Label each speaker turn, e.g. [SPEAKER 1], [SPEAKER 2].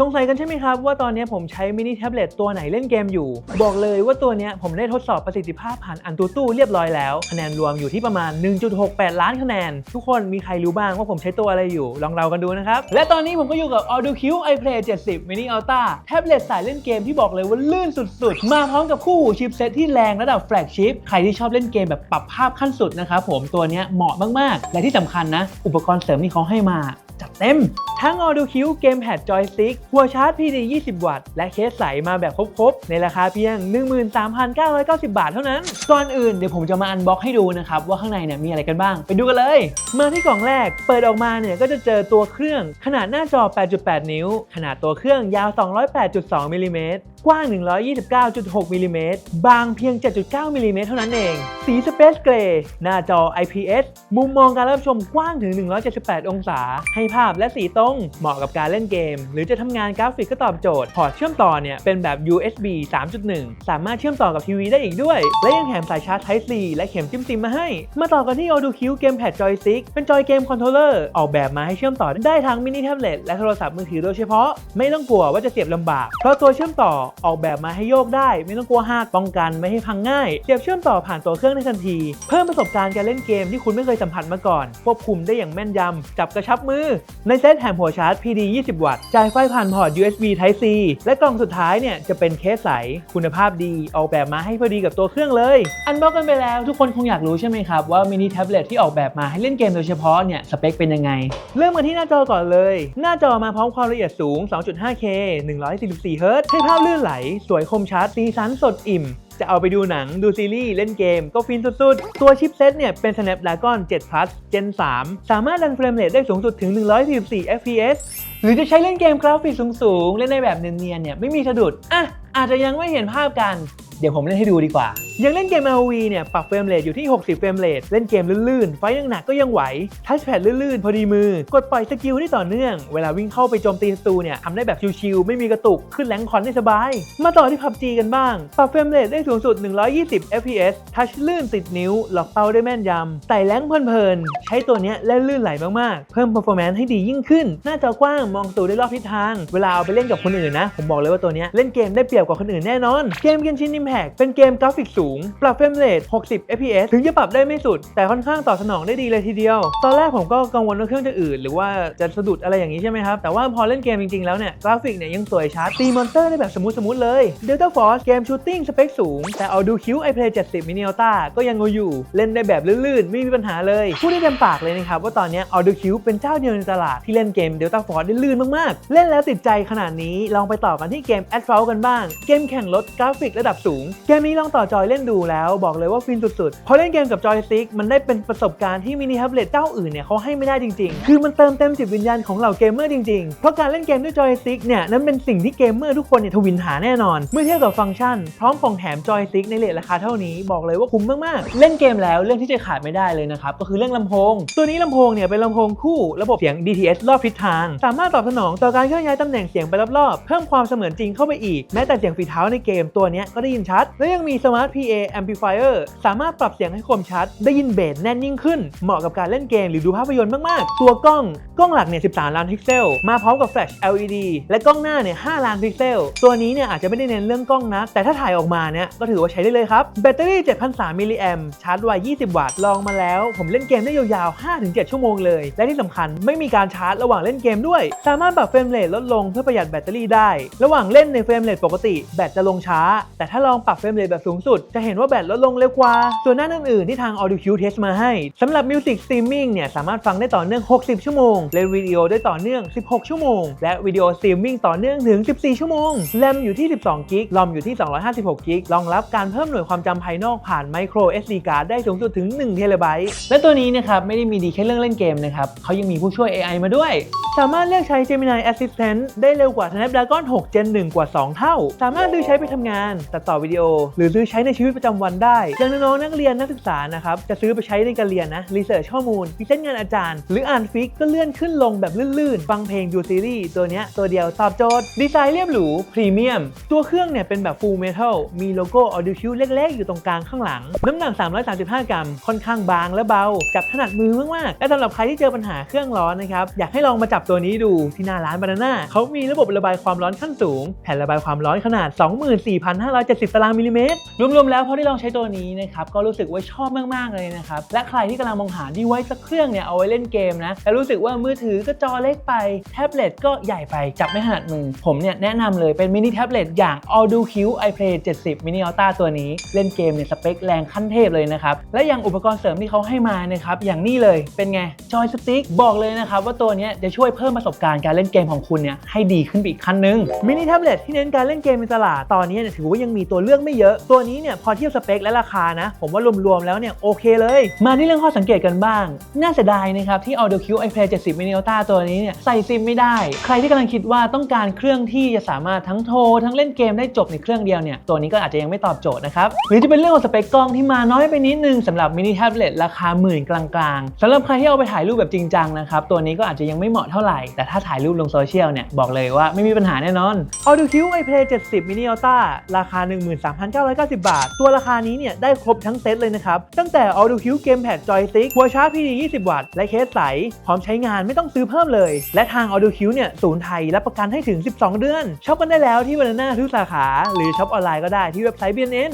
[SPEAKER 1] สงสัยกันใช่ไหมครับ ว่าตอนนี้ผมใช้มินิแท็บเล็ตตัวไหนเล่นเกมอยู่ บอกเลยว่าตัวนี้ผมได้ทดสอบประสิทธิภาพผ่านอันตูตู้เรียบร้อยแล้ว คะแนนรวมอยู่ที่ประมาณ 1.68 ล้านคะแนน ทุกคนมีใครรู้บ้างว่าผมใช้ตัวอะไรอยู่ ลองเรากันดูนะครับ และตอนนี้ผมก็อยู่กับ Audio Q iPlay 70 Mini Ultra แท็บเล็ตสายเล่นเกมที่บอกเลยว่าลื่นสุดๆ มาพร้อมกับคู่หูชิปเซตที่แรงระดับแฟลกชิพใครที่ชอบเล่นเกมแบบปรับภาพขั้นสุดนะครับผมตัวนี้เหมาะมากๆ และที่สำคัญนะ อุปกรณ์เสริมที่เขาให้มาจัดเต็ม ทั้ง Audio Q เกมแพดจอยสติ๊กหัวชาร์จ PD 20 วัตต์ และเคสใสมาแบบครบๆ ในราคาเพียง 13,990 บาทเท่านั้น ก่อนอื่นเดี๋ยวผมจะมาอันบ็อกให้ดูนะครับ ว่าข้างในเนี่ยมีอะไรกันบ้าง ไปดูกันเลย มาที่กล่องแรก เปิดออกมาเนี่ยก็จะเจอตัวเครื่องขนาดหน้าจอ 8.8 นิ้ว ขนาดตัวเครื่องยาว 208.2มิลลิเมตรกว้าง 129.6มิลลิเมตรบางเพียง 7.9มิลลิเมตรเท่านั้นเอง สีสเปซเกรย์หน้าจอ IPS มุมมองการรับชมกว้างถึง 178 องศา ให้ภาพและสีตรงเหมาะกับการเล่นเกม หรือจะทำงานกราฟิกก็ตอบโจทย์ พอร์ตเชื่อมต่อเนี่ยเป็นแบบ USB 3.1 สามารถเชื่อมต่อกับทีวีได้อีกด้วย และยังแถมสายชาร์จ Type C และเข็มจิ้มซิมมาให้ มาต่อกันที่ Audio Q Gamepad Joystick เป็นจอยเกมคอนโทรลเลอร์ออกแบบมาให้เชื่อมต่อได้ทั้งมินิแท็บเล็ตและโทรศัพท์มือถือโดยเฉพาะ ไม่ต้องกลัวว่าจะเสียบลำบาก เพราะตัวเชื่อมต่อออกแบบมาให้โยกได้ ไม่ต้องกลัวหักป้องกันไม่ให้พังง่าย เสียบเชื่อมต่อผ่านตัวเครื่องได้ทันที เพิ่มประสบการณ์การเล่นเกมที่คุณไม่เคยสัมผัสมาก่อน ควบคุมได้อย่างแม่นยำจับกระชับมือ ในเซตแถมหัวชาร์จ PD 20 วัตต์ จ่ายไฟผ่านพอร์ต USB Type C และกล่องสุดท้ายเนี่ยจะเป็นเคสใส คุณภาพดีออกแบบมาให้พอดีกับตัวเครื่องเลย อันบ็อกกันไปแล้วทุกคนคงอยากรู้ใช่ไหมครับ ว่ามินิแท็บเล็ตที่ออกแบบมาให้เล่นเกมโดยเฉพาะเนี่ยสเปคเป็นยังไง เริ่มกันที่หน้าจอก่อนเลย หน้าจอมาพร้อมความละเอียดสูง 2.5K 144 Hz ให้ภาพลื่นไหล สวยคมชัดสีสันสดอิ่ม จะเอาไปดูหนังดูซีรีส์ เล่นเกม ก็ฟินสุดๆ ตัวชิปเซตเนี่ยเป็น Snapdragon 7 Plus Gen 3 สามารถรันเฟรมเรทได้สูงสุดถึง 144 fps หรือจะใช้เล่นเกมกราฟิกสูงๆ เล่นในแบบเนียนๆเนี่ยไม่มีสะดุดอะอาจจะยังไม่เห็นภาพกันเดี๋ยวผมเล่นให้ดูดีกว่า ยังเล่นเกม ROV เนี่ยปรับเฟรมเรทอยู่ที่ 60 เฟรมเรทเล่นเกมลื่นๆ ไฟหนักๆก็ยังไหวทัชแพดลื่นๆ พอดีมือ กดปล่อยสกิลได้ต่อเนื่อง เวลาวิ่งเข้าไปโจมตีศัตรูเนี่ยทำได้แบบชิวๆไม่มีกระตุกขึ้นแรงคอนได้สบาย มาต่อที่ PUBG กันบ้าง ปรับเฟรมเรทได้สูงสุด 120 fps ทัชลื่นติดนิ้วล็อกเป้าได้แม่นยำไต่แรงเพลินๆใช้ตัวเนี้ยเล่นลื่นไหลมากๆเพิ่ม performance ให้ดียิ่งขึ้น หน้าจอกว้างมองศัตรูได้รอบทิศทาง เวลาเอาไปเล่นกับคนอื่นนะผมบอกเลยว่าตัวเนี้ยเล่นเกมได้เปรียบกว่าคนอื่นแน่นอนเกม Genshin Impact เป็นเกมกราฟิกสูง ปรับเฟรมเรท 60 fps ถึงจะปรับได้ไม่สุด แต่ค่อนข้างตอบสนองได้ดีเลยทีเดียว ตอนแรกผมก็กังวลว่าเครื่องจะอืดหรือว่าจะสะดุดอะไรอย่างนี้ใช่ไหมครับ แต่ว่าพอเล่นเกมจริงๆแล้วเนี่ยกราฟิกเนี่ยยังสวยชัดตีมอนเตอร์ได้แบบสมูทสมูทเลย Delta Force เกมชูตติ้งสเปคสูง แต่เอาดูคิว iPlay 70 Mini Ultra ก็ยังอยู่ เล่นได้แบบลื่นๆ ไม่มีปัญหาเลยพูดได้เต็มปากเลยนะครับว่าตอนนี้ย Audio Q เป็นเจ้าเดียวในตลาดที่เล่นเกม Delta Force ได้ลื่นมากๆ เล่นแล้วติดใจขนาดนี้ลองไปต่อกันที่เกม Asphalt กันบ้าง เกมแข่งรถกราฟิกระดับสูง เกมนี้ลองต่อจอยเล่นดูแล้วบอกเลยว่าฟินสุดๆ พอเล่นเกมกับจอยสติ๊กมันได้เป็นประสบการณ์ที่มินิแท็บเล็ตเจ้าอื่นเนี่ยเขาให้ไม่ได้จริงๆ คือมันเติมเต็มจิตวิญญาณของเหล่าเกมเมอร์จริงๆ เพราะการเล่นเกมด้วยจอยสติ๊กเนี่ยนั้นเป็นสิ่งที่เกมเมอร์ทุกคนเนี่ยทวินหาแน่นอน เมื่อเทียบกับฟังก์ชัน พร้อมของแถมจอยสติ๊กในเลทราคาเท่านี้บอกเลยว่าคุ้มมากๆ เล่นเกมแล้วเรื่องที่จะขาดไม่ได้เลยนะครับก็คือเรื่องลำโพง ตัวนี้ลำโพงเนี่ยเป็นลำโพงคู่ระบบเสียง DTS รอบทิศทาง สามารถตอบสนองต่อการเคลื่อนย้ายตำแหน่งเสียงไปรอบๆเพิ่มความเสมือนจริงเข้าไปอีกแม้แต่เสียงฝีเท้าในเกมตัวนี้ก็ได้ยินชัด และยังมี Smart PA Amplifier สามารถปรับเสียงให้คมชัด ได้ยินเบสแน่นยิ่งขึ้น เหมาะกับการเล่นเกมหรือดูภาพยนตร์มาก ๆ ตัวกล้องกล้องหลักเนี่ย 13 ล้านพิกเซล มาพร้อมกับแฟลช LED และกล้องหน้าเนี่ย 5 ล้านพิกเซล ตัวนี้เนี่ยอาจจะไม่ได้เน้นเรื่องกล้องนะ แต่ถ้าถ่ายออกมาเนี่ยก็ถือว่าใช้ได้เลยครับ แบตเตอรี่ 7,300 มิลลิแอมชาร์จไว 20 วัตต์ ลองมาแล้ว ผมเล่นเกมได้ยาวๆ 5-7 ชั่วโมงเลย และที่สำคัญไม่มีการชาร์จระหว่างเล่นเกมด้วย สามารถปรับเฟรมเรทลดลงเพื่อประหยัดแบตเตอรี่ได้ ระหว่างเล่นในเฟรมเรทปกติแบตจะลงช้า แต่ถ้าลองปรับเฟรมเรทแบบสูงสุด จะเห็นว่าแบตลดลงเร็วกว่า ส่วนหน้าอื่นๆที่ทาง Audio Q Test มาให้สำหรับ Music Streaming เนี่ยสามารถฟังได้ต่อเนื่อง 60 ชั่วโมงเล่นวิดีโอได้ต่อเนื่อง 16 ชั่วโมง และวิดีโอสตรีมมิ่งต่อเนื่องถึง 14 ชั่วโมงแรมอยู่ที่ 12 กิกลอมอยู่ที่ 256 กิกรองรับการเพิ่มหน่วยความจำภายนอกผ่าน Micro SD card ได้สูงสุดถึง1เทราไบต์และตัวนี้นะครับไม่ได้มีดีแค่เรื่องเล่นเกมนะครับเขายังมีผู้ช่วย AI มาด้วย สามารถเลือกใช้ Gemini Assistant ได้เร็วกว่า Snapdragon 6 Gen 1 กว่า 2 เท่า สามารถซื้อใช้ไปทำงานตัดต่อวิดีโอ หรือซื้อใช้ในชีวิตประจำวันได้ อย่างน้องๆนักเรียนนักศึกษานะครับจะซื้อไปใช้ในการเรียนนะรีเสิร์ชข้อมูลพรีเซนต์งานอาจารย์ หรืออ่านฟิกก็เลื่อนขึ้นลงแบบลื่นๆ ฟังเพลงดูซีรีส์ตัวเนี้ยตัวเดียวตอบโจทย์ ดีไซน์เรียบหรูพรีเมียมตัวเครื่องเนี่ยเป็นแบบ Full Metal มีโลโก้ Audio Q เล็กๆ อยู่ตรงกลางข้างหลัง น้ำหนัก 335 กรัม ค่อนข้างบางและเบา จับถนัดมือมากๆ และสำหรับใครที่เจอปัญหาเครื่องร้อนนะครับ อยากให้ลองมาจับตัวนี้ดูที่หน้าร้านบานาน่าเขามีระบบระบายความร้อนขั้นสูง แผ่นระบายความร้อนขนาด 24,570ตารางมิลลิเมตร รวมๆแล้วพอได้ลองใช้ตัวนี้นะครับก็รู้สึกว่าชอบมากๆเลยนะครับและใครที่กำลังมองหาดีไวซ์สักเครื่องเนี่ยเอาไว้เล่นเกมนะแต่รู้สึกว่ามือถือก็จอเล็กไปแท็บเล็ตก็ใหญ่ไปจับไม่ถนัดมือ ผมเนี่ยแนะนำเลยเป็นมินิแท็บเล็ตอย่าง Audio Q iPlay 70 Mini Ultra ตัวนี้เล่นเกมเนี่ยสเปคแรงขั้นเทพเลยนะครับและอย่างอุปกรณ์เสริมที่เขาให้มานะครับอย่างนี้เลยเป็นไงจอยสติ๊กบอกเลยนะครับว่าตัวนี้จะช่วยเพิ่มประสบการณ์การเล่นเกมของคุณเนี่ยให้ดีขึ้นไปอีกขั้นหนึงมินิแท็บเล็ตที่เน้นการเล่นเกมในตลาดตอนนี้เนี่ยถือว่ายังมีตัวเลือกไม่เยอะ ตัวนี้เนี่ยพอเทียบสเปคและราคานะ ผมว่ารวมๆแล้วเนี่ยโอเคเลย มาที่เรื่องข้อสังเกตกันบ้าง น่าเสียดายนะครับที่ Audio Q iPlay 70 Mini Ultra ตัวนี้เนี่ยใส่ซิมไม่ได้ ใครที่กำลังคิดว่าต้องการเครื่องที่จะสามารถทั้งโทร ทั้งเล่นเกมได้จบในเครื่องเดียวเนี่ยตัวนี้ก็อาจจะยังไม่ตอบโจทย์นะครับหรือจะเป็นเรื่องของสเปคกล้องที่มาน้อยไปนิดนึงสำหรับมินิแท็บเล็ตราคาหมื่นกลางๆสำหรับใครที่เอาไปถ่ายรูปแบบจริงจังนะครับตัวนี้ก็อาจจะยังไม่เหมาะเท่าไหร่แต่ถ้าถ่ายรูปลงโซเชียลเนี่ยบอกเลยว่าไม่มีปัญหาแน่นอน Audio Q iPlay 70 Mini Ultra ราคา13,990 บาท ตัวราคานี้เนี่ยได้ครบทั้งเซตเลยนะครับ ตั้งแต่ Audio Q Gamepad Joystick หัวชาร์จ PD 20 วัตต์ และเคสใส พร้อมใช้งานไม่ต้องซื้อเพิ่มเลย และทาง Audio Q เนี่ยศูนย์ไทยรับประกันให้ถึง 12 เดือนช็อปกันได้แล้วที่บรรณาทุกสาขา หรือช็อปออนไลน์ก็ได้ที่เว็บไซต์ BNN